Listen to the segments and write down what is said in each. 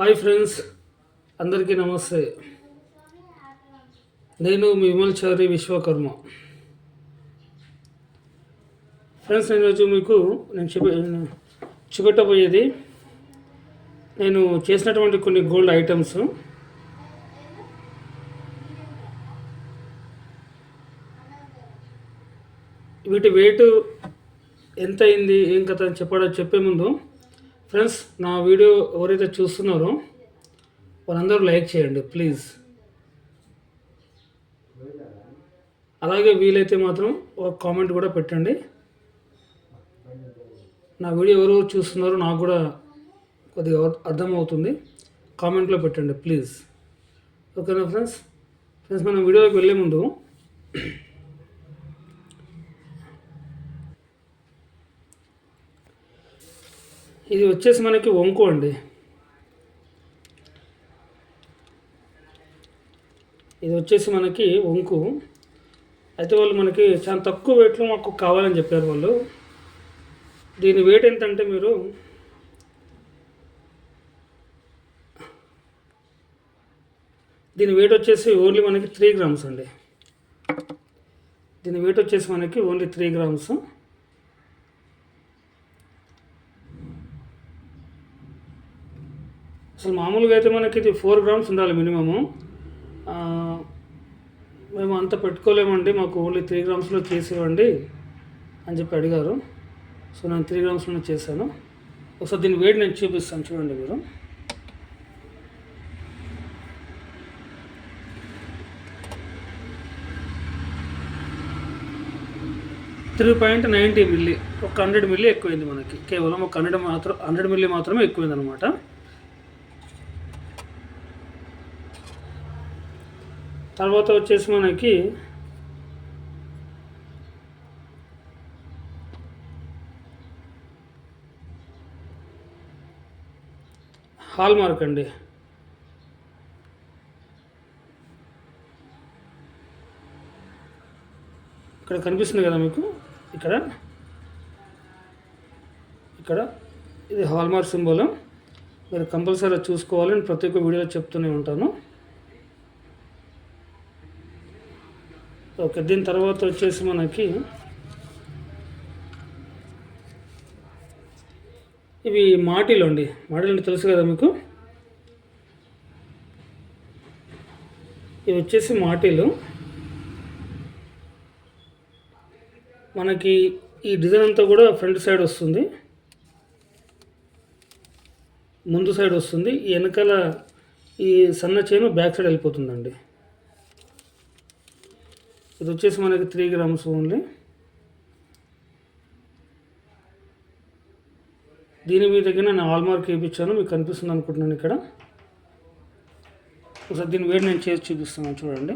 Hi friends అందరికీ నమస్తే. నేను మీ విమల్చారి విశ్వకర్మ. ఫ్రెండ్స్ నేను రోజు మీకు నేను చూపి చూపెట్టబోయేది నేను చేసినటువంటి కొన్ని గోల్డ్ ఐటమ్స్. వీటి వెయిట్ ఎంత అయింది ఏం కథ అని చెప్పడం చెప్పే ముందు ఫ్రెండ్స్ నా వీడియో ఎవరైతే చూస్తున్నారో వాళ్ళందరూ లైక్ చేయండి ప్లీజ్. అలాగే వీలైతే మాత్రం ఒక కామెంట్ కూడా పెట్టండి. నా వీడియో ఎవరెవరు చూస్తున్నారో నాకు కూడా కొద్దిగా అర్థమవుతుంది. కామెంట్లో పెట్టండి ప్లీజ్. ఓకేనా ఫ్రెండ్స్? ఫ్రెండ్స్ మనం వీడియోలోకి వెళ్ళే ముందు ఇది వచ్చేసి మనకి వంకు అండి. ఇది వచ్చేసి మనకి వంకు. అయితే వాళ్ళు మనకి చాలా తక్కువ వెయిట్లో మాకు కావాలని చెప్పారు వాళ్ళు. దీని వెయిట్ ఎంతంటే మీరు దీని వెయిట్ వచ్చేసి ఓన్లీ మనకి త్రీ గ్రామ్స్ అండి. దీని వెయిట్ వచ్చేసి మనకి ఓన్లీ త్రీ గ్రామ్స్ అసలు మామూలుగా అయితే మనకి ఇది ఫోర్ గ్రామ్స్ ఉండాలి మినిమము. మేము అంత పెట్టుకోలేమండి మాకు ఓన్లీ త్రీ గ్రామ్స్లో చేసేవండి అని చెప్పి అడిగారు. సో నేను త్రీ గ్రామ్స్లోనే చేశాను. ఒకసారి దీని వెయిట్ నేను చూపిస్తాను చూడండి మీరు. త్రీ పాయింట్ నైంటీ మిల్లీ ఒక హండ్రెడ్ మిల్లీ ఎక్కువైంది మనకి. కేవలం ఒక హండ్రెడ్ మాత్రం హండ్రెడ్ మిల్లీ మాత్రమే ఎక్కువైంది అనమాట తర్వాత వచ్చేసి మనకి హాల్ మార్క్ అండి. ఇక్కడ కనిపిస్తుంది కదా మీకు? ఇక్కడ. ఇక్కడ. ఇది హాల్మార్క్ సింబలం సింబల్. మీరు కంపల్సరీ చూసుకోవాలి నేను ప్రతి ఒక్క వీడియోలో చెప్తూనే ఉంటాను. ఓకే దీని తర్వాత వచ్చేసి మనకి ఇవి మాటిలు అండి. మాటిలు అంటే తెలుసు కదా మీకు? ఇవి వచ్చేసి మాటిలు. మనకి ఈ డిజైన్ అంతా కూడా ఫ్రంట్ సైడ్ వస్తుంది. ముందు సైడ్ వస్తుంది. ఈ వెనకాల ఈ సన్న చేను బ్యాక్ సైడ్ వెళ్ళిపోతుందండి. ఇది వచ్చేసి మనకి త్రీ గ్రామ్స్ ఓన్లీ దీని మీ దగ్గర నేను హాల్మార్క్ వేయించాను మీకు కనిపిస్తుంది అనుకుంటున్నాను ఇక్కడ. ఒకసారి దీని వేడి నేను చేసి చూపిస్తున్నాను చూడండి.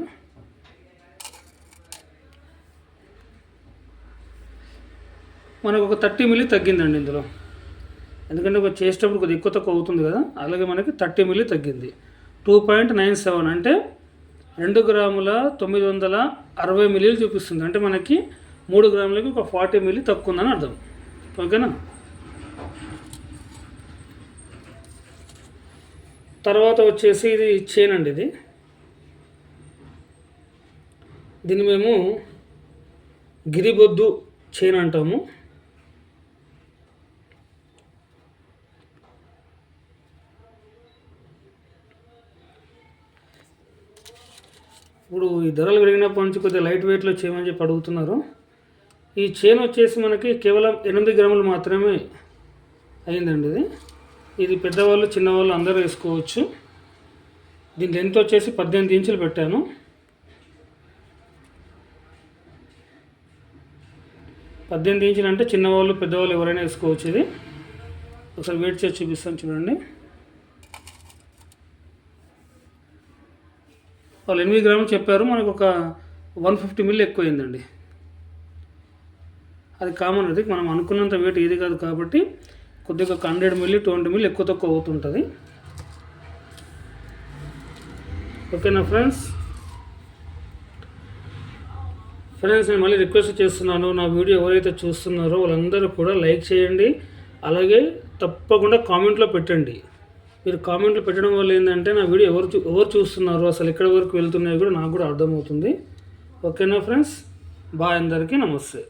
మనకు ఒక థర్టీ మిల్లీ తగ్గిందండి ఇందులో. ఎందుకంటే ఒక చేసేటప్పుడు కొద్దిగా ఎక్కువ తక్కువ అవుతుంది కదా అలాగే మనకి థర్టీ మిల్లీ తగ్గింది. టూ పాయింట్ నైన్ సెవెన్ అంటే రెండు గ్రాముల తొమ్మిది వందల అరవై మిల్లీలు చూపిస్తుంది. అంటే మనకి మూడు గ్రాములకి ఒక ఫార్టీ మిల్లీ తక్కువ ఉందని అర్థం. ఓకేనా? తర్వాత వచ్చేసి ఇది చైన్ అండి ఇది. దీన్ని మేము గిరిబొద్దు చైన్ అంటాము. ఇప్పుడు ఈ ధరలు పెరిగినప్పటి నుంచి కొద్దిగా లైట్ వెయిట్లో చేయమని చెప్పి అడుగుతున్నారు. ఈ చైన్ వచ్చేసి మనకి కేవలం ఎనిమిది గ్రాములు మాత్రమే అయిందండి ఇది. ఇది పెద్దవాళ్ళు చిన్నవాళ్ళు అందరూ వేసుకోవచ్చు. దీని లెంత్ వచ్చేసి పద్దెనిమిది ఇంచులు పెట్టాను. పద్దెనిమిది ఇంచులు అంటే చిన్నవాళ్ళు పెద్దవాళ్ళు ఎవరైనా వేసుకోవచ్చు ఇది. ఒకసారి వెయిట్ చేసి చూపిస్తాను చూడండి. వాళ్ళు ఎనిమిది గ్రాములు చెప్పారు మనకు ఒక వన్ ఫిఫ్టీ మిల్లీ ఎక్కువైందండి. అది కామన్ అది మనం అనుకున్నంత వెయిట్ ఏది కాదు కాబట్టి కొద్దిగా ఒక హండ్రెడ్ మిల్లీ ట్వంటీ మిల్లీ ఎక్కువ తక్కువ అవుతుంటుంది. ఓకేనా ఫ్రెండ్స్? ఫ్రెండ్స్ నేను మళ్ళీ రిక్వెస్ట్ చేస్తున్నాను నా వీడియో ఎవరైతే చూస్తున్నారో వాళ్ళందరూ కూడా లైక్ చేయండి అలాగే తప్పకుండా కామెంట్లో పెట్టండి. మీరు కామెంట్లు పెట్టడం వల్ల ఏంటంటే నా వీడియో ఎవరు చూ ఎవరు చూస్తున్నారు? అసలు ఎక్కడి వరకు వెళ్తున్నాయో కూడా నాకు కూడా అర్థమవుతుంది. ఓకేనా ఫ్రెండ్స్ బాయ్ అందరికీ నమస్తే.